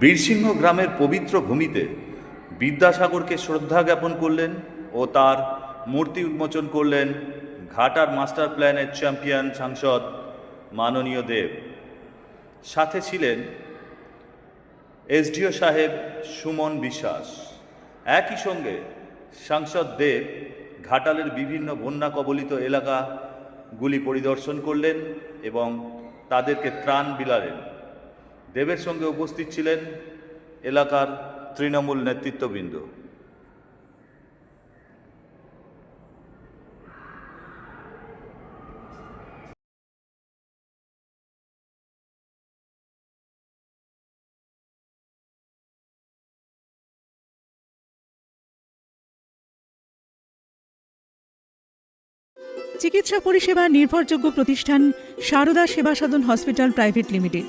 বীরসিংহ গ্রামের পবিত্র ভূমিতে বিদ্যাসাগরকে শ্রদ্ধা জ্ঞাপন করলেন ও তার মূর্তি উন্মোচন করলেন ঘাটার মাস্টার প্ল্যানের চ্যাম্পিয়ন সাংসদ মাননীয় দেব। সাথে ছিলেন এসডিও সাহেব সুমন বিশ্বাস। একই সঙ্গে সাংসদ দেব ঘাটালের বিভিন্ন বন্যা কবলিত এলাকাগুলি পরিদর্শন করলেন এবং তাদেরকে ত্রাণ বিলালেন। দেবের সঙ্গে উপস্থিত ছিলেন এলাকার তৃণমূল নেতৃত্ববৃন্দ। চিকিৎসা পরিষেবা নির্ভরযোগ্য প্রতিষ্ঠান Sarada Seva Sadan hospital private limited.